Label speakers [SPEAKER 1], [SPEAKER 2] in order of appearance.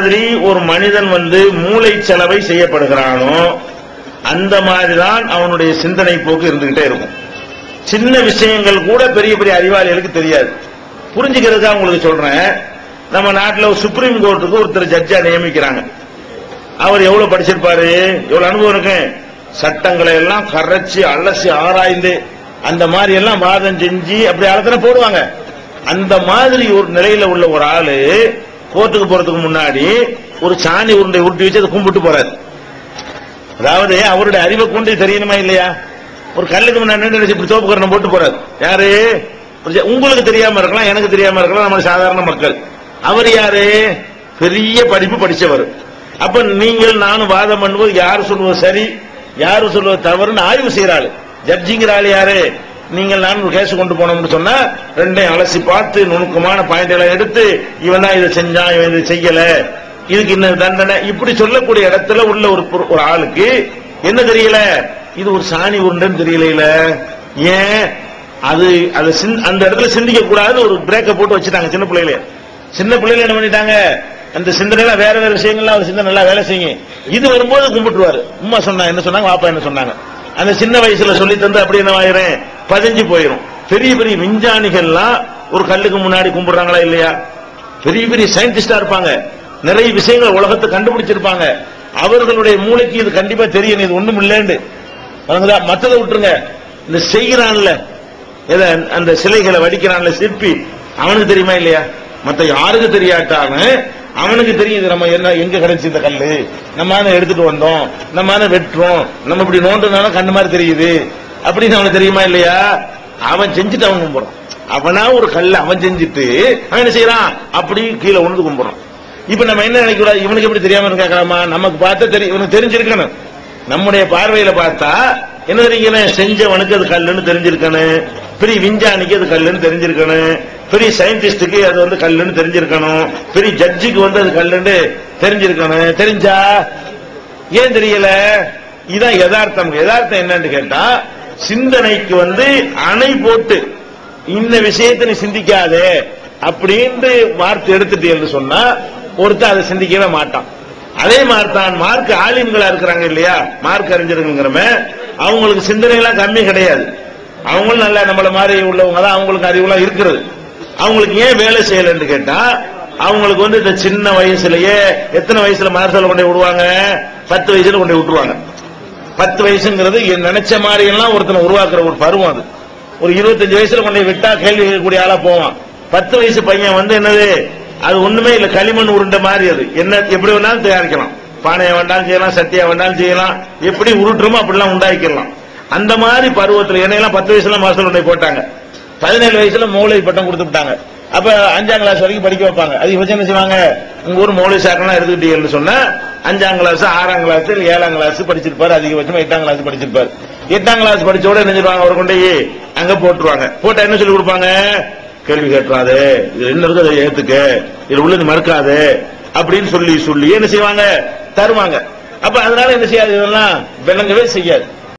[SPEAKER 1] மாதிரி ஒரு மனிதன் வந்து மூளை செலவை செய்யப்படுகிறானோ அந்த மாதிரிதான் அவனுடைய சிந்தனை போக்கு இருந்துகிட்டே இருக்கும். சின்ன விஷயங்கள் கூட பெரிய பெரிய அறிவாளிகளுக்கு தெரியாது. புரிஞ்சுக்கிறதுக்காக உங்களுக்கு சொல்றேன். நம்ம நாட்டில் சுப்ரீம் கோர்ட்டுக்கு ஒருத்தர் ஜட்ஜா நியமிக்கிறாங்க. அவர் எவ்வளவு படிச்சிருப்பாரு? எவ்வளவு அனுபவம் இருக்கு? சட்டங்களை எல்லாம் கரைச்சு அலசி ஆராய்ந்து அந்த மாதிரி எல்லாம் வாதம் செஞ்சு அப்படி ஆலோசனை போடுவாங்க. அந்த மாதிரி ஒரு நிலையில உள்ள ஒரு ஆளு கோர்ட்டுக்கு போறதுக்கு முன்னாடி ஒரு சாணி உருண்டை உருட்டி வச்சு அதை கும்பிட்டு போறாரு. அதாவது அவருடைய அறிவை கொண்டு தெரியணுமா இல்லையா? ஒரு கல்லுக்கு முன்னாடி நின்று இப்படி தோப்பு கரணம் போட்டு போறாரு. யாரு? உங்களுக்கு தெரியாம இருக்கலாம் எனக்கு தெரியாம இருக்கலாம் நம்ம சாதாரண மக்கள். அவர் யாரு? பெரிய படிப்பு படிச்சவர். அப்ப நீங்கள் நானும் வாதம் பண்ணும்போது யார் சொல்வது சரி யாரு சொல்வது தவறுன்னு ஆய்வு செய்யறாள் ஜட்ஜிங்கிற ஆள் யாரு? நீங்கள் நான் ஒரு கேஸ் கொண்டு போனோம்னு சொன்னா ரெண்டையும் அலசி பார்த்து நுணுக்கமான பாயிண்ட்களை எடுத்து இவன் தான் இதை செஞ்சான் இவன் இதை செய்யல. இதுக்கு இன்னும் தண்டனை? இப்படி சொல்லக்கூடிய இடத்துல உள்ள ஒரு ஒரு ஆளுக்கு என்ன தெரியல? இது ஒரு சாணி உருண்டைன்னு தெரியல ஏன்? அது அது சிந்- அந்த இடத்துல சிந்திக்க கூடாது ஒரு பிரேக்க போட்டு வச்சுட்டாங்க சின்ன பிள்ளைகளே. சின்ன பிள்ளைகள் என்ன பண்ணிட்டாங்க? அந்த சிந்தனைலாம் வேற வேற விஷயங்கள்லாம் அவர் சிந்தனை நல்லா வேலை செய்யும் இது வரும்போது கும்பிட்டுருவாரு. உம்மா சொன்னாங்க என்ன சொன்னாங்க? வாப்பா என்ன சொன்னாங்க? அந்த சின்ன வயசுல சொல்லி தந்து அப்படி என்ன ஆயிரேன் பதிஞ்சு போயிடும் பெரிய பெரிய விஞ்ஞானிகள்லாம் ஒரு கல்லுக்கு முன்னாடி கும்பிடுறாங்களா இல்லையா? பெரிய பெரிய சயின்டிஸ்டா இருப்பாங்க. நிறைய விஷயங்கள் உலகத்தை கண்டுபிடிச்சிருப்பாங்க. அவர்களுடைய மூளைக்கு இது கண்டிப்பா தெரியும். இது ஒண்ணும் இல்லைன்னு. வணங்குதா மத்ததை விட்டுருங்க. இந்த செய்கிறான்ல அந்த சிலைகளை வடிக்கிறான்ல சிற்பி அவனுக்கு தெரியுமா இல்லையா? மத்த யாருக்கு தெரியாட்டாலும் அவனுக்கு தெரியுது நம்ம என்ன எங்க கிடைச்சி இந்த கல்லு? நம்ம எடுத்துட்டு வந்தோம். நம்ம வெட்டுறோம். நம்ம இப்படி நோண்டுனாலும் கண்ணு மாதிரி தெரியுது. அப்படின்னு அவனுக்கு தெரியுமா இல்லையா? அவன் செஞ்சுட்டு அவன் கும்பிடுறான். அவனா ஒரு கல்ல அவன் செஞ்சுட்டு அவன் என்ன செய்யறான்? அப்படி கீழே உணர்ந்து கும்பிடுறான். இப்ப நம்ம என்ன நினைக்கூடாது இவனுக்கு எப்படி தெரியாம கேட்கலாமா நமக்கு பார்த்தா தெரியும். இவனுக்கு தெரிஞ்சிருக்கணும். நம்முடைய பார்வையில பார்த்தா என்ன தெரியுங்களேன் செஞ்சவனுக்கு அது கல்லுன்னு தெரிஞ்சிருக்கணும். பெரிய விஞ்ஞானிக்கு அது கல்லுன்னு தெரிஞ்சிருக்கணும். பெரிய சயின்டிஸ்டுக்கு அது வந்து கல்லுன்னு தெரிஞ்சிருக்கணும். பெரிய ஜட்ஜுக்கு வந்து அது கல்லுன்னு தெரிஞ்சிருக்கணும். தெரிஞ்சா? ஏன் தெரியல? இதான் யதார்த்தம். யதார்த்தம் என்னன்னு கேட்டா சிந்தனைக்கு வந்து அணை போட்டு இந்த விஷயத்தை நீ சிந்திக்காதே அப்படின்னு வார்த்தை எடுத்துட்டீங்கன்னு சொன்னா ஒருத்தர் அதை சிந்திக்கவே மாட்டான். அதே மாதிரி தான் மார்க் ஆலிம்களா இருக்கிறாங்க இல்லையா? மார்க் அறிஞருங்கிறவன் அவங்களுக்கு சிந்தனை கம்மி கிடையாது. அவங்களும் நல்லா நம்மள மாதிரி உள்ளவங்க தான் அவங்களுக்கு அறிவுலாம் இருக்கிறது. அவங்களுக்கு ஏன் வேலை செய்யலன்னு கேட்டா அவங்களுக்கு வந்து இந்த சின்ன வயசுலயே எத்தனை வயசுல மார்சல் கொண்டு விடுவாங்க? பத்து வயசுல கொண்டு விட்டுருவாங்க. பத்து வயசுங்கிறது நினைச்ச மாதிரி எல்லாம் ஒருத்தனை உருவாக்குற ஒரு பருவம் அது. ஒரு இருபத்தஞ்சு வயசுல கொண்டு விட்டா கேள்வி கேட்கக்கூடிய ஆளா போவான். பத்து வயசு பையன் வந்து என்னது? அது ஒண்ணுமே இல்ல களிமண் உருண்டை மாதிரி அது. என்ன எப்படி வேணாலும் தயாரிக்கலாம். பானையை வேண்டாலும் செய்யலாம் சட்டியா வேண்டாலும் செய்யலாம். எப்படி உருட்டுறோமோ அப்படிலாம் உண்டாக்கிடலாம். அந்த மாதிரி பருவத்தில் என்னையெல்லாம் பத்து வயசுல மாஸ்டர் கொண்டு போட்டாங்க. பதினேழு வயசுல மூளை பட்டம் கொடுத்து விட்டாங்க. அப்ப அஞ்சாம் கிளாஸ் வரைக்கும் படிக்க வைப்பாங்க. அது இவச்சு என்ன செய்வாங்க? உங்க ஊர் மூளை சாக்கெல்லாம் எடுத்துக்கிட்டீங்கன்னு சொன்னா அஞ்சாம் கிளாஸ் ஆறாம் கிளாஸ் ஏழாம் கிளாஸ் படிச்சிருப்பாரு அதிகபட்சமா எட்டாம் கிளாஸ் படிச்சிருப்பாரு. எட்டாம் கிளாஸ் படிச்ச என்ன செய்வாங்க அவர் கொண்டு அங்க போட்டுருவாங்க. போட்டா என்ன சொல்லி கொடுப்பாங்க? கேள்வி கேட்டுறாது இது என்ன இருக்கு அதை ஏத்துக்க. இது உள்ளது மறுக்காது. அப்படின்னு சொல்லி சொல்லி என்ன செய்வாங்க? தருவாங்க. அப்ப அதனால என்ன செய்யாது இதெல்லாம்? விளங்கவே செய்யாது.